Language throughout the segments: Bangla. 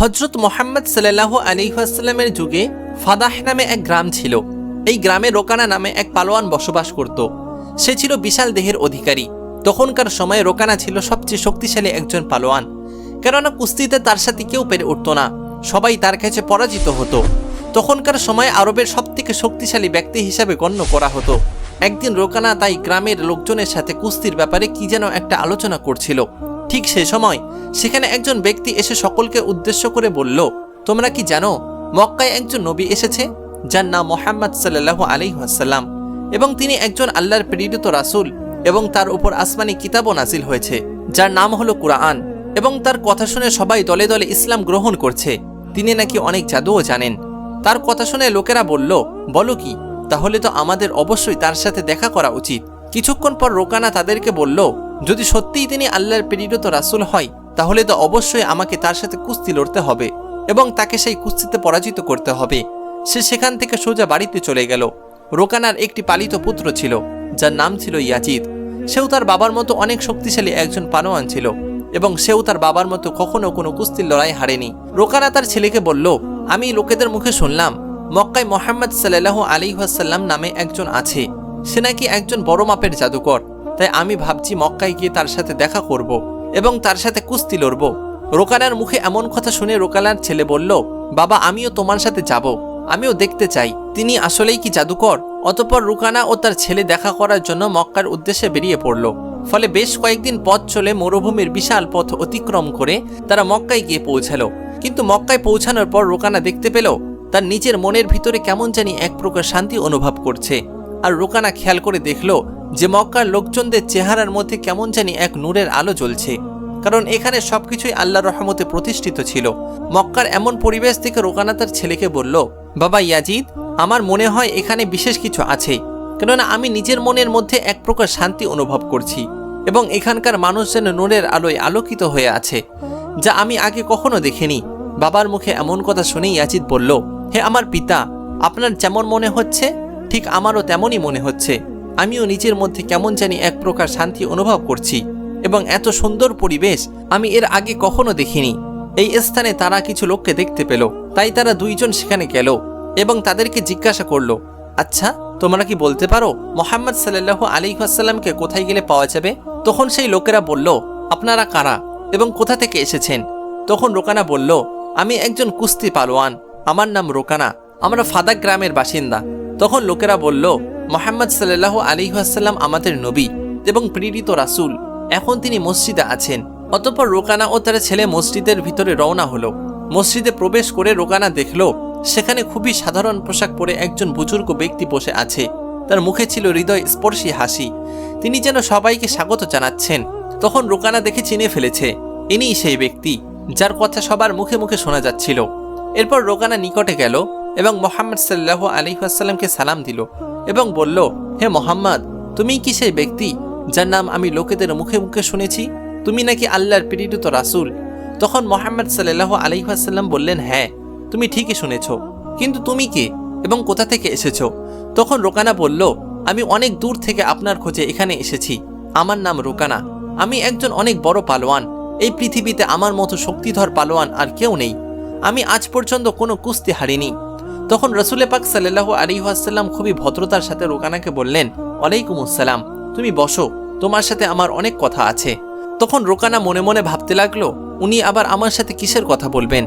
হজরত মোহাম্মদ সাল্লাহ আলিহাস্লামের যুগে ফাদাহ নামে এক গ্রাম ছিল। এই গ্রামে রোকানা নামে এক পালোয়ান বসবাস করত। সে ছিল বিশাল দেহের অধিকারী। তখনকার সময়ে রোকানা ছিল সবচেয়ে শক্তিশালী একজন পালোয়ান। কেননা কুস্তিতে তার সাথে কেউ পেরে উঠত না। সবাই তার কাছে পরাজিত হতো। তখনকার সময় আরবের সবথেকে শক্তিশালী ব্যক্তি হিসাবে গণ্য করা হতো। একদিন রোকানা তাই গ্রামের লোকজনের সাথে কুস্তির ব্যাপারে কি যেন একটা আলোচনা করছিল। ঠিক সে সময় সেখানে একজন ব্যক্তি এসে সকলকে উদ্দেশ্য করে বলল, তোমরা কি জানো, মক্কায় একজন নবী এসেছে, যার নাম মোহাম্মদ সাল্লাহ আলিহাসাল্লাম এবং তিনি একজন আল্লাহর প্রেরিত রাসূল এবং তার উপর আসমানি কিতাবও নাজিল হয়েছে, যার নাম হলো কুরআন, এবং তার কথা শুনে সবাই দলে দলে ইসলাম গ্রহণ করছে। তিনি নাকি অনেক জাদুও জানেন। তার কথা শুনে লোকেরা বলল, বলো কি, তাহলে তো আমাদের অবশ্যই তার সাথে দেখা করা উচিত। কিছুক্ষণ পর রোকানা তাদেরকে বলল যদি সত্যিই তিনি আল্লাহর প্রেরিত রাসুল হয়, তাহলে তো অবশ্যই আমাকে তার সাথে কুস্তি লড়তে হবে এবং তাকে সেই কুস্তিতে পরাজিত করতে হবে। সে সেখান থেকে সোজা বাড়িতে চলে গেল। রোকানার একটি পালিত পুত্র ছিল, যার নাম ছিল ইয়াজিদ। সেও তার বাবার মতো অনেক শক্তিশালী একজন পানোয়ান ছিল এবং সেও তার বাবার মতো কখনো কোনো কুস্তির লড়াই হারেনি। রোকানা তার ছেলেকে বলল, আমি লোকেদের মুখে শুনলাম, মক্কায় মোহাম্মদ সাল্লাহ আলিহাসাল্লাম নামে একজন আছে। সে নাকি একজন বড় মাপের জাদুকর। তাই আমি ভাবছি মক্কায় গিয়ে তার সাথে দেখা করব এবং তার সাথে কুস্তি লড়ব। রোকানার মুখে এমন কথা শুনে রোকানার ছেলে বলল, বাবা, আমিও তোমার সাথে যাব। আমিও দেখতে চাই। তিনি আসলেই কি জাদুকর? অতপর রুকানা ও তার ছেলে দেখা করার জন্য মক্কার উদ্দেশ্যে বেরিয়ে পড়ল। ফলে বেশ কয়েকদিন পথ চলে মরুভূমির বিশাল পথ অতিক্রম করে তারা মক্কায় গিয়ে পৌঁছালো। কিন্তু মক্কায় পৌঁছানোর পর রোকানা দেখতে পেল, তার নিজের মনের ভিতরে কেমন জানি এক প্রকার শান্তি অনুভব করছে। আর রোকানা খেয়াল করে দেখল যে মক্কার লোকজনদের চেহারার মধ্যে কেমন জানি এক নূরের আলো জ্বলছে, কারণ এখানে সবকিছুই আল্লাহর রহমতে প্রতিষ্ঠিত ছিল। মক্কার এমন পরিবেশ থেকে রোকানা তার ছেলেকে বলল, বাবা ইয়াজিদ, আমার মনে হয় এখানে বিশেষ কিছু আছে, কেননা আমি নিজের মনের মধ্যে এক প্রকার শান্তি অনুভব করছি এবং এখানকার মানুষ যেন নূরের আলোয় আলোকিত হয়ে আছে, যা আমি আগে কখনো দেখিনি। বাবার মুখে এমন কথা শুনেই ইয়াজিদ বলল, হে আমার পিতা, আপনার যেমন মনে হচ্ছে ঠিক আমারও তেমনই মনে হচ্ছে। আমিও নিজের মধ্যে কেমন জানি এক প্রকার শান্তি অনুভব করছি এবং এত সুন্দর পরিবেশ আমি এর আগে কখনো দেখিনি। এই স্থানে তারা কিছু লোককে দেখতে পেল, তাই তারা দুইজন সেখানে গেল এবং তাদেরকে জিজ্ঞাসা করল আচ্ছা তোমরা কি বলতে পারো, মোহাম্মদ সাল্লাহ আলী আসাল্লামকে কোথায় গেলে পাওয়া যাবে? তখন সেই লোকেরা বলল, আপনারা কারা এবং কোথা থেকে এসেছেন? তখন রোকানা বলল, আমি একজন কুস্তি পালোয়ান, আমার নাম রোকানা, আমরা ফাদাক গ্রামের বাসিন্দা। তখন লোকেরা বলল, মোহাম্মদ সাল্লাহ আলী আসাল্লাম আমাদের নবী এবং প্রেরিত রাসুল। এখন তিনি মসজিদে আছেন। অতঃপর রোকানা ও তার ছেলে মসজিদের ভিতরে রওনা হলো। মসজিদে প্রবেশ করে রোকানা দেখল, সেখানে খুবই সাধারণ পোশাক পরে একজন বুজুর্গ ব্যক্তি বসে আছে। তার মুখে ছিল হৃদয় স্পর্শী হাসি। তিনি যেন সবাইকে স্বাগত জানাচ্ছেন। তখন রোকানা দেখে চিনে ফেলেছে, ইনিই সেই ব্যক্তি যার কথা সবার মুখে মুখে শোনা যাচ্ছিল। এরপর রোকানা নিকটে গেল এবং মোহাম্মদ সাল্লাহ আলিহাসাল্লামকে সালাম দিল এবং বলল, হে মোহাম্মদ, তুমি কি সেই ব্যক্তি যার নাম আমি লোকেদের মুখে মুখে শুনেছি? তুমি নাকি আল্লাহর প্রেরিত রাসূল? তখন মোহাম্মদ সাল্লাহ আলিহাসাল্লাম বললেন হ্যাঁ তুমি ঠিকই শুনেছ। কিন্তু তুমি কে এবং কোথা থেকে এসেছ? তখন রোকানা বলল, আমি অনেক দূর থেকে আপনার খোঁজে এখানে এসেছি। আমার নাম রোকানা। আমি একজন অনেক বড় পালোয়ান। এই পৃথিবীতে আমার মতো শক্তিধর পালোয়ান আর কেউ নেই। আমি আজ পর্যন্ত কোনো কুস্তি হারিনি। তখন রসুলে পাক সাল্লাহ আলিহাসাল্লাম খুবই ভদ্রতার সাথে রোকানাকে বললেন ওয়ালাইকুম আসসালাম। তুমি বসো। তোমার সাথে আমার অনেক কথা আছে। তখন রোকানা মনে মনে ভাবতে লাগল, উনি আবার আমার সাথে কিসের কথা বলবেন?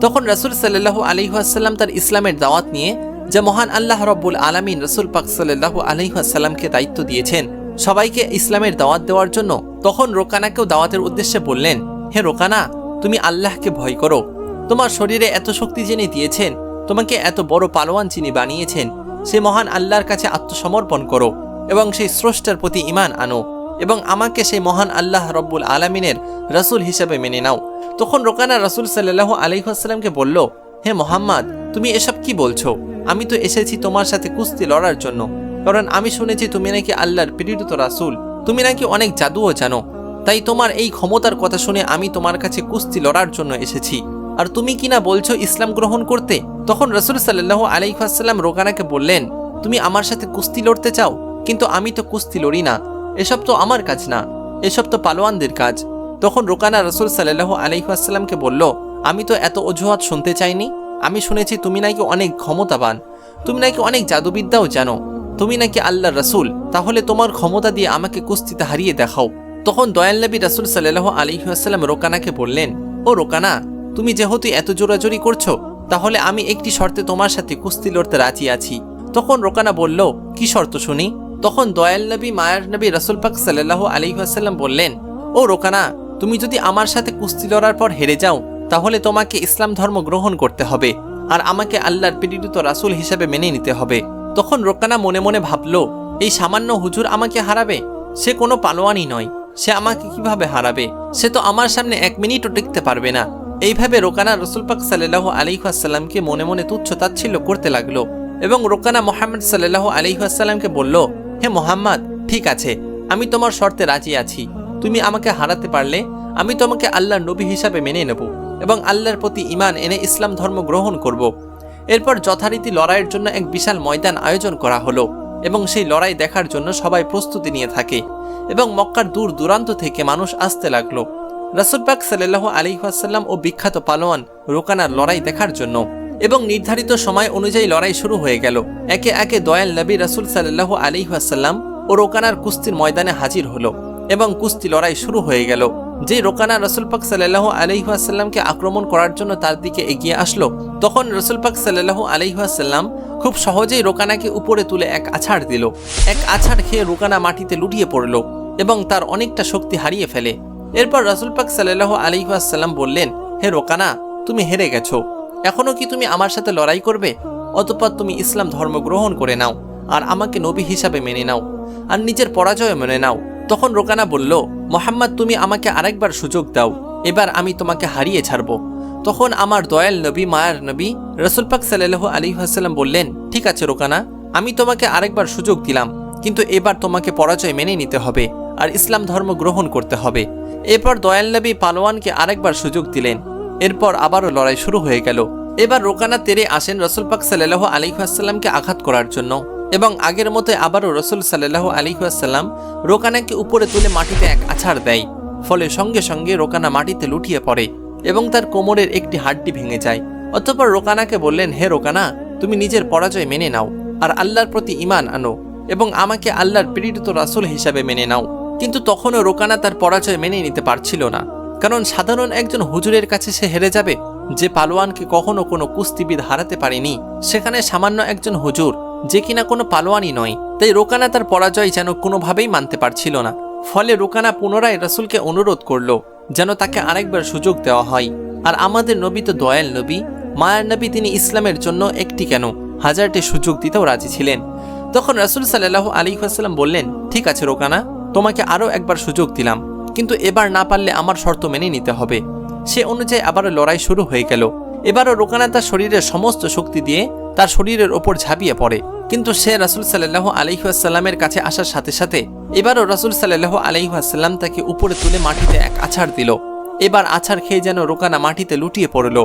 তখন রসুল সাল্লাহ আলিহাসাল্লাম তার ইসলামের দাওয়াত নিয়ে, যা মহান আল্লাহ রব্বুল আলমিন রসুল পাক সাল্লাহ আলিহাসাল্লামকে দায়িত্ব দিয়েছেন, সবাইকে ইসলামের দাওয়াত দেওয়ার জন্য। তখন রোকানাকেও দাওয়াতের উদ্দেশ্যে বললেন, হে রোকানা, তুমি আল্লাহকে ভয় করো। তোমার শরীরে এত শক্তি যিনি দিয়েছেন তোমাকে এত বড় পালোয়ান যিনি বানিয়েছেন, সে মহান আল্লাহর কাছে আত্মসমর্পণ করো এবং সেই স্রষ্টার প্রতি ইমান আনো এবং আমাকে সেই মহান আল্লাহ রব্বুল আলমিনের রসুল হিসেবে মেনে নাও। তখন রোকানা রসুল সাল্লাহ আলহিহাস্লামকে বলল, হে মোহাম্মদ, তুমি এসব কি বলছো? আমি তো এসেছি তোমার সাথে কুস্তি লড়ার জন্য, কারণ আমি শুনেছি তুমি নাকি আল্লাহর প্রেরিত রাসুল। তুমি নাকি অনেক জাদুও জানো। তাই তোমার এই ক্ষমতার কথা শুনে আমি তোমার কাছে কুস্তি লড়ার জন্য এসেছি। আর তুমি কিনা বলছো ইসলাম গ্রহণ করতে? তখন রসুল সাল্লাহ আলাইহাসাল্লাম রোকানাকে বললেন, তুমি আমার সাথে কুস্তি লড়তে চাও? কিন্তু আমি তো কুস্তি লড়ি না। এসব তো আমার কাজ না। এসব তো পালোয়ানদের কাজ। তখন রোকানা রসুল সাল্লাহ আলাইহাসাল্লামকে বলল, আমি তো এত অজুহাত শুনতে চাইনি। আমি শুনেছি তুমি নাকি অনেক ক্ষমতাবান। তুমি নাকি অনেক জাদুবিদ্যাও জানো। তুমি নাকি আল্লাহ রসুল। তাহলে তোমার ক্ষমতা দিয়ে আমাকে কুস্তিতে হারিয়ে দেখাও। তখন দয়াল নবী রসুল সাল্লাহ আলিহাসাল্লাম রোকানাকে বললেন, ও রোকানা তুমি যেহেতু এত জোরাজোরি করছ, তাহলে আমি একটি শর্তে তোমার সাথে কুস্তি লড়তে রাজি আছি। তখন রোকানা বলল, কি শর্ত শুনি? তখন দয়াল নবী, মায়ার নবী রসুল পাক সাল্লাহ আলিহাসাল্লাম বললেন, ও রোকানা, তুমি যদি আমার সাথে কুস্তি লড়ার পর হেরে যাও, তাহলে তোমাকে ইসলাম ধর্ম গ্রহণ করতে হবে, আর আমাকে আল্লাহর প্রেরিত রাসুল হিসেবে মেনে নিতে হবে। তখন রোকানা মনে মনে ভাবল, এই সামান্য হুজুর আমাকে হারাবে? সে কোনো পালোয়ানই নয়। সে আমাকে কীভাবে হারাবে? সে তো আমার সামনে এক মিনিটও টিকতে পারবে না। এইভাবে রোকানা রসুল পাক সাল্লাহ আলিহাসাল্লামকে মনে মনে তুচ্ছ তাচ্ছিল্য করতে লাগল এবং রোকানা মোহাম্মদ সাল্লাহ আলিহাসাল্লামকে বলল, হে মোহাম্মদ, ঠিক আছে, আমি তোমার শর্তে রাজি আছি। তুমি আমাকে হারাতে পারলে আমি তোমাকে আল্লাহর নবী হিসাবে মেনে নেব এবং আল্লাহর প্রতি ইমান এনে ইসলাম ধর্ম গ্রহণ করব। এরপর যথারীতি লড়াইয়ের জন্য এক বিশাল ময়দান আয়োজন করা হলো এবং সেই লড়াই দেখার জন্য সবাই প্রস্তুতি নিয়ে থাকে এবং মক্কার দূর দূরান্ত থেকে মানুষ আসতে লাগল। রাসুলবাগ সাল্লাহ আলিহাসাল্লাম ও বিখ্যাত পালোয়ান রোকানার লড়াই দেখার জন্য এবং নির্ধারিত সময় অনুযায়ী লড়াই শুরু হয়ে গেল। একে একে দয়াল নবী রাসুল সাল্লাহ আলিহাসাল্লাম ও রোকানার কুস্তির ময়দানে হাজির হলো এবং কুস্তি লড়াই শুরু হয়ে গেল। যে রোকানা রসুল পাক সাল্লাহ আলহিহাসাল্লামকে আক্রমণ করার জন্য তার দিকে এগিয়ে আসলো, তখন রসুল পাক সাল্লাহ আলহিহাসাল্লাম খুব সহজেই রোকানাকে উপরে তুলে এক আছাড় দিল। এক আছাড় খেয়ে রোকানা মাটিতে লুটিয়ে পড়ল এবং তার অনেকটা শক্তি হারিয়ে ফেলে। এরপর রসুল পাক সাল্লাহ আলহিহাসাল্লাম বললেন, হে রোকানা, তুমি হেরে গেছো। এখনও কি তুমি আমার সাথে লড়াই করবে? অতপর তুমি ইসলাম ধর্ম গ্রহণ করে নাও আর আমাকে নবী হিসাবে মেনে নাও আর নিজের পরাজয় মেনে নাও। তখন রোকানা বলল, মোহাম্মদ, তুমি আমাকে আরেকবার সুযোগ দাও। এবার আমি তোমাকে হারিয়ে ছাড়ব। তখন আমার দয়াল নবী, মায়ার নবী রসুল পাক সাল্লাহ আলী হাসাল্লাম বললেন, ঠিক আছে রোকানা, আমি তোমাকে আরেকবার সুযোগ দিলাম, কিন্তু এবার তোমাকে পরাজয় মেনে নিতে হবে। আর ইসলাম ধর্ম গ্রহণ করতে হবে। এরপর দয়াল নবী পালোয়ানকে আরেকবার সুযোগ দিলেন। এরপর আবারও লড়াই শুরু হয়ে গেল। এবার রোকানা তেরে আসেন রসুল পাক সাল্লাহ আলিহাসাল্লামকে আঘাত করার জন্য এবং আগের মতো আবারও রসুল সাল্লাহ আলিহাসাল্লাম রোকানাকে উপরে তুলে মাটিতে এক আছাড় দেয়। ফলে সঙ্গে সঙ্গে রোকানা মাটিতে লুটিয়ে পড়ে এবং তার কোমরের একটি হাড্ডি ভেঙে যায়। অতঃপর রোকানাকে বললেন, হে রোকানা, তুমি নিজের পরাজয় মেনে নাও আর আল্লাহর প্রতি ইমান আনো এবং আমাকে আল্লাহর প্রেরিত রাসুল হিসাবে মেনে নাও। কিন্তু তখনও রোকানা তার পরাজয় মেনে নিতে পারছিল না। কারণ সাধারণ একজন হুজুরের কাছে সে হেরে যাবে, যে পালোয়ানকে কখনো কোনো কুস্তিবিদ হারাতে পারেনি। সেখানে সামান্য একজন হুজুর, যে কিনা কোনো পালোয়ানই নয়। তাই রোকানা তার পরাজয় যেন কোনোভাবেই মানতে পারছিল না। ফলে রোকানা পুনরায় রসুলকে অনুরোধ করল, যেন তাকে আরেকবার সুযোগ দেওয়া হয়। আর আমাদের নবী তো দয়াল নবী, মায়ার নবী তিনি ইসলামের জন্য একটি কেন? হাজারটি সুযোগ দিতেও রাজি ছিলেন। তখন রসুল সাল্লাহ আলী আসাল্লাম বললেন, ঠিক আছে রোকানা তোমাকে আরও একবার সুযোগ দিলাম, কিন্তু এবার না পারলে আমার শর্ত মেনে নিতে হবে। সে অনুযায়ী আবারও লড়াই শুরু হয়ে গেল। এবারও রোকানা তার শরীরের সমস্ত শক্তি দিয়ে তার শরীরের ওপর ঝাঁপিয়ে পড়ে। কিন্তু সে রাসুল সাল্লাহ আলহিহাসাল্লামের কাছে আসার সাথে সাথে এবারও রাসুল সাল্লাহ আলহিহাসাল্লাম তাকে উপরে তুলে মাটিতে এক আছাড় দিল। এবার আছাড় খেয়ে যেন রোকানা মাটিতে লুটিয়ে পড়ল,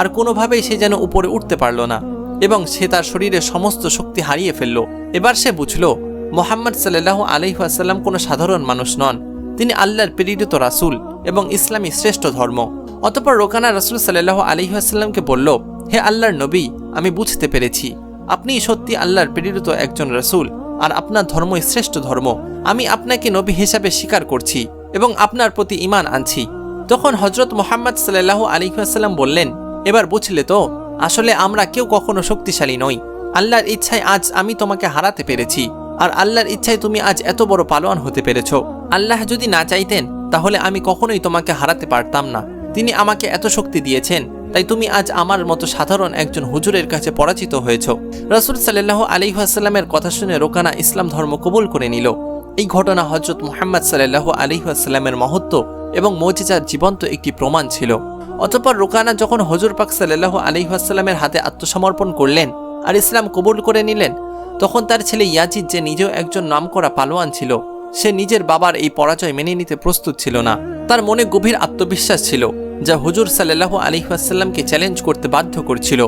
আর কোনোভাবেই সে যেন উপরে উঠতে পারল না, এবং সে তার শরীরের সমস্ত শক্তি হারিয়ে ফেলল। এবার সে বুঝল মোহাম্মদ সাল্লাহ আলহিহাসাল্লাম কোনো সাধারণ মানুষ নন। তিনি আল্লাহর প্রেরিত রাসুল এবং ইসলামী শ্রেষ্ঠ ধর্ম। অতপর রোকানা রাসুল সাল্লাহ আলহিহাসাল্লামকে বলল, হে আল্লাহর নবী, আমি বুঝতে পেরেছি। আপনি সত্যি আল্লাহর প্রেরিত একজন রসুল আর আপনার ধর্মই শ্রেষ্ঠ ধর্ম। আমি আপনাকে নবী হিসাবে স্বীকার করছি এবং আপনার প্রতি ইমান আনছি। তখন হজরত মোহাম্মদ সাল্লাহ আলিহাসাল্লাম বললেন, এবার বুঝলে তো, আসলে আমরা কেউ কখনো শক্তিশালী নই। আল্লাহর ইচ্ছায় আজ আমি তোমাকে হারাতে পেরেছি। আর আল্লাহর ইচ্ছায় তুমি আজ এত বড় পালোয়ান হতে পেরেছ। আল্লাহ যদি না চাইতেন, তাহলে আমি কখনোই তোমাকে হারাতে পারতাম না। তিনি আমাকে এত শক্তি দিয়েছেন, তাই তুমি আজ আমার মতো সাধারণ একজন হুজুরের কাছে পরাজিত হয়েছ। রসুল সাল্লাহ আলিহাসাল্লামের কথা শুনে রোকানা ইসলাম ধর্ম কবুল করে নিল। এই ঘটনা হজরত মোহাম্মদ সাল্লাহ আলিহাসাল্লামের মহত্ব এবং মজিজার জীবন্ত একটি প্রমাণ ছিল। অতপর রোকানা যখন হজুর পাক সাল্লাহ আলিহাসাল্লামের হাতে আত্মসমর্পণ করলেন আর ইসলাম কবুল করে নিলেন তখন তার ছেলে ইয়াজিদ যে নিজেও একজন নামকরা পালোয়ান ছিল, সে নিজের বাবার এই পরাজয় মেনে নিতে প্রস্তুত ছিল না। তার মনে গভীর আত্মবিশ্বাস ছিল, যা হুজুর সাল্লাহ আলিহাসাল্লামকে চ্যালেঞ্জ করতে বাধ্য করছিল।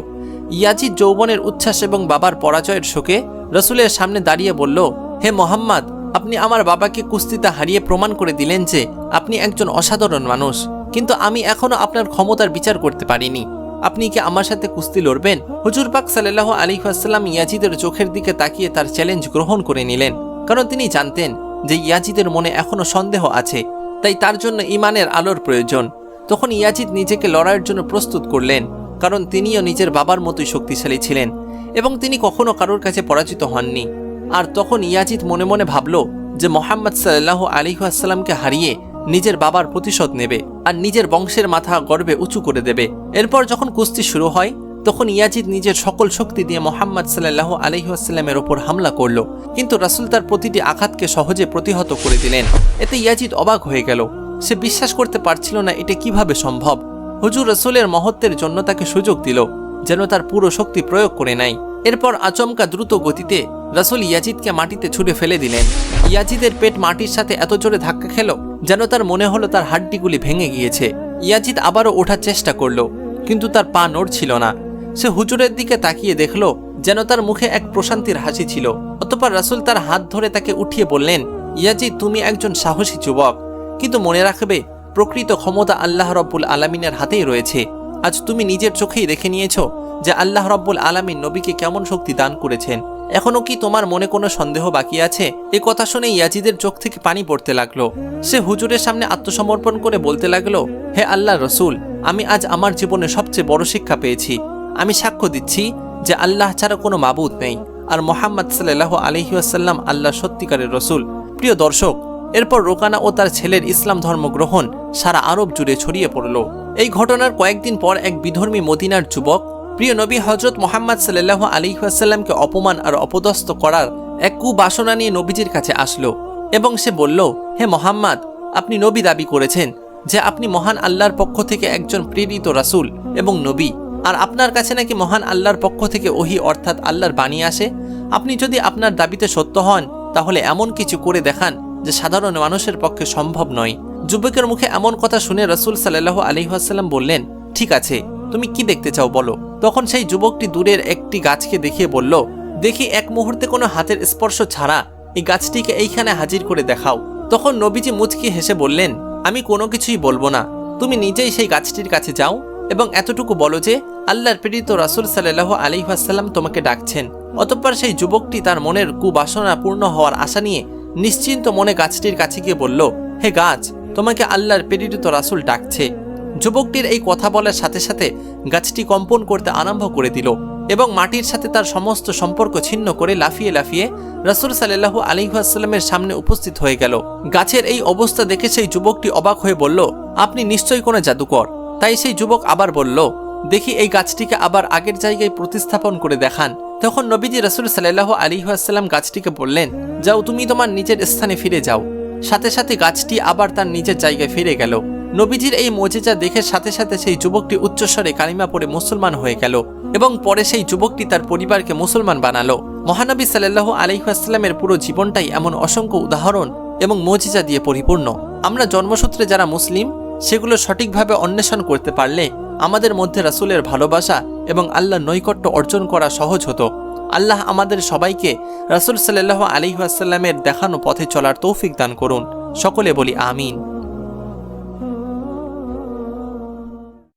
ইয়াজিদ যৌবনের উচ্ছ্বাস এবং বাবার পরাজয়ের শোকে রসুলের সামনে দাঁড়িয়ে বলল, হে মোহাম্মদ, আপনি আমার বাবাকে কুস্তিতে হারিয়ে প্রমাণ করে দিলেন যে আপনি একজন অসাধারণ মানুষ, কিন্তু আমি এখনও আপনার ক্ষমতার বিচার করতে পারিনি। আপনি কি আমার সাথে কুস্তি লড়বেন? হুজুর পাক সাল্লাহ আলী আসাল্লাম ইয়াজিদের চোখের দিকে তাকিয়ে তার চ্যালেঞ্জ গ্রহণ করে নিলেন। কারণ তিনি জানতেন যে ইয়াজিদের মনে এখনও সন্দেহ আছে, তাই তার জন্য ইমানের আলোর প্রয়োজন। তখন ইয়াজিদ নিজেকে লড়াইয়ের জন্য প্রস্তুত করলেন, কারণ তিনিও নিজের বাবার মতোই শক্তিশালী ছিলেন এবং তিনি কখনো কারোর কাছে পরাজিত হননি। আর তখন ইয়াজিদ মনে মনে ভাবল যে মোহাম্মদ সাল্লাহ আলিহাসাল্লামকে হারিয়ে নিজের বাবার প্রতিশোধ নেবে আর নিজের বংশের মাথা গর্বে উঁচু করে দেবে। এরপর যখন কুস্তি শুরু হয়, তখন ইয়াজিদ নিজের সকল শক্তি দিয়ে মোহাম্মদ সাল্লাহ আলহিহাস্লামের ওপর হামলা করল। কিন্তু রাসুল তার প্রতিটি আঘাতকে সহজে প্রতিহত করে দিলেন। এতে ইয়াজিদ অবাক হয়ে গেল। সে বিশ্বাস করতে পারছিল না এটা কীভাবে সম্ভব। হুজুর রসুলের মহত্বের জন্য তাকে সুযোগ দিল, যেন তার পুরো শক্তি প্রয়োগ করে নেয়। এরপর আচমকা দ্রুত গতিতে রাসুল ইয়াজিদকে মাটিতে ছুঁড়ে ফেলে দিলেন। ইয়াজিদের পেট মাটির সাথে এত জোরে ধাক্কা খেল যেন তার মনে হলো তার হাড্ডিগুলি ভেঙে গিয়েছে। ইয়াজিদ আবারও ওঠার চেষ্টা করল, কিন্তু তার পা নড়ছিল না। সে হুজুরের দিকে তাকিয়ে দেখল যেন তার মুখে এক প্রশান্তির হাসি ছিল। অতপর রাসুল তার হাত ধরে তাকে উঠিয়ে বললেন, ইয়াজিদ, তুমি একজন সাহসী যুবক, কিন্তু মনে রাখবে, প্রকৃত ক্ষমতা আল্লাহ রব্বুল আলমিনের হাতেই রয়েছে। আজ তুমি নিজের চোখেই দেখে নিয়েছ যে আল্লাহ রব্বুল আলমিন নবীকে কেমন শক্তি দান করেছেন। এখনও কি তোমার মনে কোনো সন্দেহ বাকি আছে? এ কথা শুনে ইয়াজিদের চোখ থেকে পানি পড়তে লাগল। সে হুজুরের সামনে আত্মসমর্পণ করে বলতে লাগল, হে আল্লাহ রসুল, আমি আজ আমার জীবনে সবচেয়ে বড় শিক্ষা পেয়েছি। আমি সাক্ষ্য দিচ্ছি যে আল্লাহ ছাড়া কোনো মাবুদ নেই। আর মোহাম্মদ সাল্লাহ আলহিউসাল্লাম আল্লাহ সত্যিকারের রসুল। প্রিয় দর্শক, এরপর রোকানা ও তার ছেলের ইসলাম ধর্ম গ্রহণ সারা আরব জুড়ে ছড়িয়ে পড়ল। এই ঘটনার কয়েকদিন পর এক বিধর্মী মদিনার যুবক প্রিয় নবী হজরত মোহাম্মদ সাল্লাহ আলিহাসাল্লামকে অপমান আর অপদস্থ করার এক কুবাসনা নিয়ে নবীজির কাছে আসলো এবং সে বলল, হে মোহাম্মদ, আপনি নবী দাবি করেছেন যে আপনি মহান আল্লাহর পক্ষ থেকে একজন প্রেরিত রাসূল এবং নবী। আর আপনার কাছে নাকি মহান আল্লাহর পক্ষ থেকে ওহি অর্থাৎ আল্লাহর বাণী আসে? আপনি যদি আপনার দাবিতে সত্য হন, তাহলে এমন কিছু করে দেখান যে সাধারণ মানুষের পক্ষে সম্ভব নয়। যুবকের মুখে এমন কথা শুনে রসুল সাল্লাহ আলহিহাসাল্লাম বললেন, ঠিক আছে তুমি কি দেখতে চাও বলো? তখন সেই যুবকটি দূরের একটি গাছকে দেখিয়ে বলল, দেখি এক মুহূর্তে কোনো হাতের স্পর্শ ছাড়া এই গাছটিকে এইখানে হাজির করে দেখাও। তখন নবীজি মুচকি হেসে বললেন, আমি কোনো কিছুই বলব না। তুমি নিজেই সেই গাছটির কাছে যাও এবং এতটুকু বলো যে আল্লাহর প্রেরিত রাসুল সাল্লাহ আলিহাসাল্লাম তোমাকে ডাকছেন। অতঃপর সেই যুবকটি তার মনের কুবাসনা পূর্ণ হওয়ার আশা নিয়ে নিশ্চিন্ত মনে গাছটির কাছে গিয়ে বলল, হে গাছ, তোমাকে আল্লাহর প্রেরিত রাসুল ডাকছে। যুবকটির এই কথা বলার সাথে সাথে গাছটি কম্পন করতে আরম্ভ করে দিল এবং মাটির সাথে তার সমস্ত সম্পর্ক ছিন্ন করে লাফিয়ে লাফিয়ে রাসুল সাল্লাহ আলিহাসাল্লামের সামনে উপস্থিত হয়ে গেল। গাছের এই অবস্থা দেখে সেই যুবকটি অবাক হয়ে বলল, আপনি নিশ্চয়ই কোনো জাদুকর। তাই সেই যুবক আবার বলল, দেখি এই গাছটিকে আবার আগের জায়গায় প্রতিস্থাপন করে দেখান। তখন নবীজি রাসুল সাল্লাহ আলিহাসাল্লাম গাছটিকে বললেন, যাও তুমি তোমার নিজের স্থানে ফিরে যাও। সাথে সাথে গাছটি আবার তার নিজের জায়গায় ফিরে গেল। নবীজির এই মজেজা দেখে সাথে সাথে সেই যুবকটি উচ্চস্বরে কালিমা পড়ে মুসলমান হয়ে গেল এবং পরে সেই যুবকটি তার পরিবারকে মুসলমান বানালো। মহানবী সাল্লাহ আলহিহাস্লামের পুরো জীবনটাই এমন অসংখ্য উদাহরণ এবং মজিজা দিয়ে পরিপূর্ণ। আমরা জন্মসূত্রে যারা মুসলিম, সেগুলো সঠিকভাবে অন্বেষণ করতে পারলে আমাদের মধ্যে রাসুলের ভালোবাসা এবং আল্লাহ নৈকট্য অর্জন করা সহজ হতো। আল্লাহ আমাদের সবাইকে রাসুল সাল্লাহ আলিহাসাল্লামের দেখানো পথে চলার তৌফিক দান করুন। সকলে বলি আমিন।